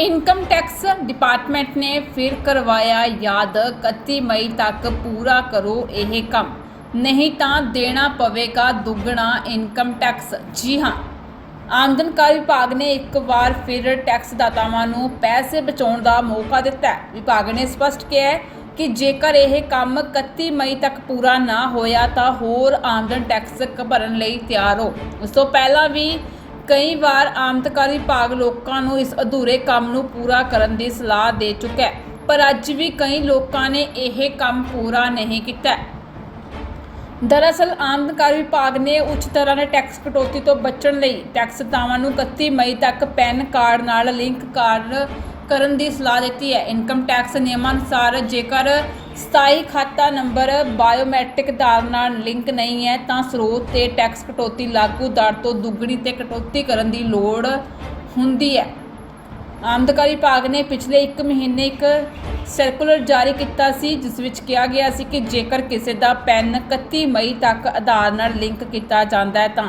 Income tax department ਨੇ ਫਿਰ ਕਰਵਾਇਆ ਯਾਦ 31 ਮਈ ਤੱਕ ਪੂਰਾ ਕਰੋ ਇਹ ਕੰਮ। ਨਹੀਂ ਤਾਂ ਦੇਣਾ ਪਵੇਗਾ ਦੁੱਗਣਾ ਇਨਕਮ ਟੈਕਸ। ਜੀ ਹਾਂ। ਆਮਦਨ ਕਰ ਵਿਭਾਗ ਨੇ ਇੱਕ ਵਾਰ ਫਿਰ ਟੈਕਸ ਦਾਤਾਵਾਂ ਨੂੰ ਪੈਸੇ ਬਚਾਉਣ ਦਾ ਮੌਕਾ ਦਿੱਤਾ। ਹੈ ਵਿਭਾਗ ਨੇ ਸਪਸ਼ਟ ਕਿਹਾ ਹੈ ਕਿ ਜੇਕਰ ਇਹ ਕੰਮ 31 ਮਈ ਤੱਕ ਪੂਰਾ ਨਾ ਹੋਇਆ ਤਾਂ ਹੋਰ ਆਮਦਨ ਟੈਕਸ ਭਰਨ ਲਈ ਤਿਆਰ ਹੋ। ਉਸ ਤੋਂ ਪਹਿਲਾਂ ਵੀ ਕਈ ਵਾਰ ਆਮਦਕਾਰੀ ਵਿਭਾਗ ਲੋਕਾਂ ਨੂੰ ਇਸ ਅਧੂਰੇ ਕੰਮ ਨੂੰ ਪੂਰਾ ਕਰਨ ਦੀ ਸਲਾਹ ਦੇ ਚੁੱਕਾ ਹੈ, ਪਰ ਅੱਜ ਵੀ ਕਈ ਲੋਕਾਂ ਨੇ ਇਹ ਕੰਮ ਪੂਰਾ ਨਹੀਂ ਕੀਤਾ ਦਰਅਸਲ, ਆਮਦਕਾਰ ਵਿਭਾਗ ਨੇ ਉੱਚ ਤਰ੍ਹਾਂ ਦੇ ਟੈਕਸ ਕਟੌਤੀ ਤੋਂ ਬਚਣ ਲਈ ਟੈਕਸ ਨੂੰ 31 ਮਈ ਤੱਕ ਪੈਨ ਕਾਰਡ ਨਾਲ ਲਿੰਕ ਕਾਰਡ ਕਰਨ ਦੀ ਸਲਾਹ ਦਿੱਤੀ ਹੈ। ਇਨਕਮ ਟੈਕਸ ਨਿਯਮਾਂ ਅਨੁਸਾਰ ਜੇਕਰ ਸਥਾਈ ਖਾਤਾ ਨੰਬਰ ਬਾਇਓਮੈਟ੍ਰਿਕ ਆਧਾਰ ਨਾਲ ਲਿੰਕ ਨਹੀਂ ਹੈ, ਤਾਂ ਸਰੋਤ ਤੇ ਟੈਕਸ ਕਟੌਤੀ ਲਾਗੂ ਦਰ ਤੋਂ ਦੁੱਗਣੀ ਤੇ ਕਟੌਤੀ ਕਰਨ ਦੀ ਲੋੜ ਹੁੰਦੀ ਹੈ। ਆਮਦਕਾਰੀ ਵਿਭਾਗ ਨੇ ਪਿਛਲੇ 1 ਮਹੀਨੇ ਇੱਕ ਸਰਕੂਲਰ ਜਾਰੀ ਕੀਤਾ ਸੀ, ਜਿਸ ਵਿੱਚ ਕਿਹਾ ਗਿਆ ਸੀ ਕਿ ਜੇਕਰ ਕਿਸੇ ਦਾ ਪੈਨ 31 ਮਈ ਤੱਕ ਆਧਾਰ ਨਾਲ ਲਿੰਕ ਕੀਤਾ ਜਾਂਦਾ ਹੈ, ਤਾਂ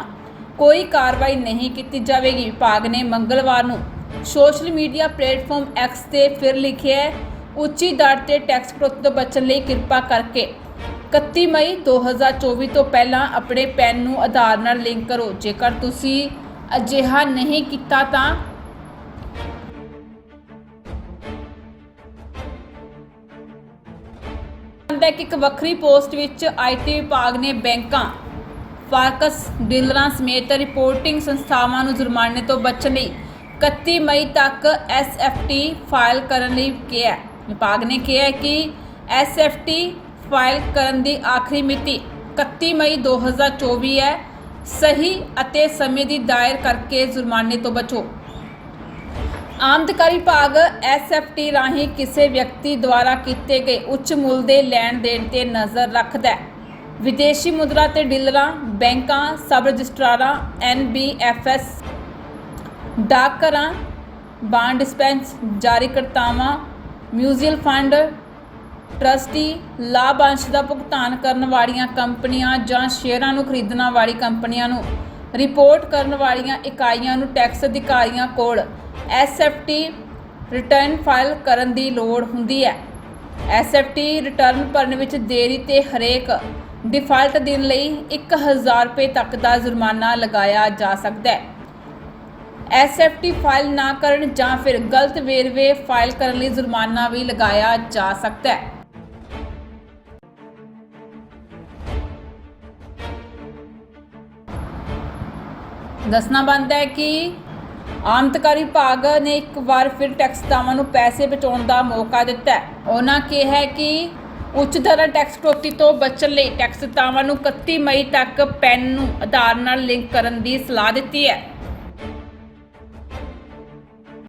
ਕੋਈ ਕਾਰਵਾਈ ਨਹੀਂ ਕੀਤੀ ਜਾਵੇਗੀ। ਵਿਭਾਗ ਨੇ ਮੰਗਲਵਾਰ ਨੂੰ ਸੋਸ਼ਲ ਮੀਡੀਆ ਪਲੇਟਫਾਰਮ ਐਕਸ ਤੇ ਫਿਰ ਲਿਖਿਆ ਉੱਚੀ ਦਰ ਤੇ ਟੈਕਸ ਪ੍ਰੋਤ ਤੋਂ ਬਚਣ ਲਈ ਕਿਰਪਾ ਕਰਕੇ 31 ਮਈ 2024 ਤੋਂ ਪਹਿਲਾਂ ਆਪਣੇ ਪੈਨ ਨੂੰ ਆਧਾਰ ਨਾਲ ਲਿੰਕ ਕਰੋ। ਜੇਕਰ ਤੁਸੀਂ ਅਜਿਹਾ ਨਹੀਂ ਕੀਤਾ ਤਾਂ ਹੁੰਦਾ ਕਿ ਇੱਕ ਵੱਖਰੀ ਪੋਸਟ ਵਿੱਚ ਆਈਟੀ ਵਿਭਾਗ ਨੇ ਬੈਂਕਾਂ, ਫਾਰਕਸ, ਡੀਲਰਾਂ ਸਮੇਤ ਰਿਪੋਰਟਿੰਗ ਸੰਸਥਾਵਾਂ ਨੂੰ ਜੁਰਮਾਨੇ ਤੋਂ ਬਚਣ ਲਈ 31 ਮਈ ਤੱਕ ਐਸਐਫਟੀ ਫਾਈਲ ਕਰਨ ਲਈ ਕਿਹਾ ਵਿਭਾਗ ਨੇ ਕਿਹਾ ਹੈ ਕਿ ਐਸਐਫਟੀ ਫਾਈਲ ਕਰਨ ਦੀ ਆਖਰੀ ਮਿਤੀ 31 ਮਈ 2024 ਹੈ। ਸਹੀ ਅਤੇ ਸਮੇਂ ਦੀ ਦਾਇਰ ਕਰਕੇ ਜੁਰਮਾਨੇ ਤੋਂ ਬਚੋ। ਆਮਦਕਾਰੀ ਵਿਭਾਗ ਐਸਐਫਟੀ ਰਾਹੀਂ ਕਿਸੇ ਵਿਅਕਤੀ ਦੁਆਰਾ ਕੀਤੇ ਗਏ ਉੱਚ ਮੁੱਲ ਦੇ ਲੈਣ ਦੇਣ ਤੇ ਨਜ਼ਰ ਰੱਖਦਾ ਹੈ। ਵਿਦੇਸ਼ੀ ਮੁਦਰਾ ਤੇ ਡੀਲਰਾਂ, ਬੈਂਕਾਂ, ਸਬ ਰਜਿਸਟਰਾਰਾਂ ਐਨਬੀਐਫਐਸ ਡਾਕਘਰਾਂ ਬਾਂਡ ਡਿਸਪੈਂਸ, ਜਾਰੀਕਰਤਾਵਾਂ ਮਿਊਚੁਅਲ ਫੰਡ, ਟਰਸਟੀ ਲਾਭਾਂਸ਼ ਦਾ ਭੁਗਤਾਨ ਕਰਨ ਵਾਲੀਆਂ ਕੰਪਨੀਆਂ ਜਾਂ ਸ਼ੇਅਰਾਂ ਨੂੰ ਖਰੀਦਣ ਵਾਲੀ ਕੰਪਨੀਆਂ ਨੂੰ ਰਿਪੋਰਟ ਕਰਨ ਵਾਲੀਆਂ ਇਕਾਈਆਂ ਨੂੰ ਟੈਕਸ ਅਧਿਕਾਰੀਆਂ ਕੋਲ ਐਸਐਫਟੀ ਰਿਟਰਨ ਫਾਈਲ ਕਰਨ ਦੀ ਲੋੜ ਹੁੰਦੀ ਹੈ। ਐਸਐਫਟੀ ਰਿਟਰਨ ਭਰਨ ਵਿੱਚ ਦੇਰੀ ਤੇ ਹਰੇਕ ਡਿਫਾਲਟ ਦਿਨ ਲਈ 1000 ਰੁਪਏ ਤੱਕ ਦਾ ਜੁਰਮਾਨਾ ਲਗਾਇਆ ਜਾ ਸਕਦਾ ਹੈ। ਐਸਐਫਟੀ ਫਾਈਲ ਨਾ ਕਰਨ ਜਾਂ ਫਿਰ ਗਲਤ ਵੇਰਵੇ ਫਾਈਲ ਕਰਨ ਲਈ ਜੁਰਮਾਨਾ ਵੀ ਲਗਾਇਆ ਜਾ ਸਕਦਾ ਹੈ। ਦੱਸਣਾ ਬਣਦਾ ਹੈ ਕਿ ਆਮਦਕਾਰੀ ਵਿਭਾਗ ਨੇ ਇੱਕ ਵਾਰ ਫਿਰ ਟੈਕਸ ਨੂੰ ਪੈਸੇ ਬਚਾਉਣ ਦਾ ਮੌਕਾ ਦਿੱਤਾ ਹੈ। ਉਹਨਾਂ ਕਿਹਾ ਕਿ ਉੱਚ ਦਰ ਟੈਕਸ ਕਟੌਤੀ ਤੋਂ ਬਚਣ ਲਈ ਟੈਕਸ ਨੂੰ 31 ਮਈ ਤੱਕ ਪੈਨ ਨੂੰ ਆਧਾਰ ਨਾਲ ਲਿੰਕ ਕਰਨ ਦੀ ਸਲਾਹ ਦਿੱਤੀ ਹੈ।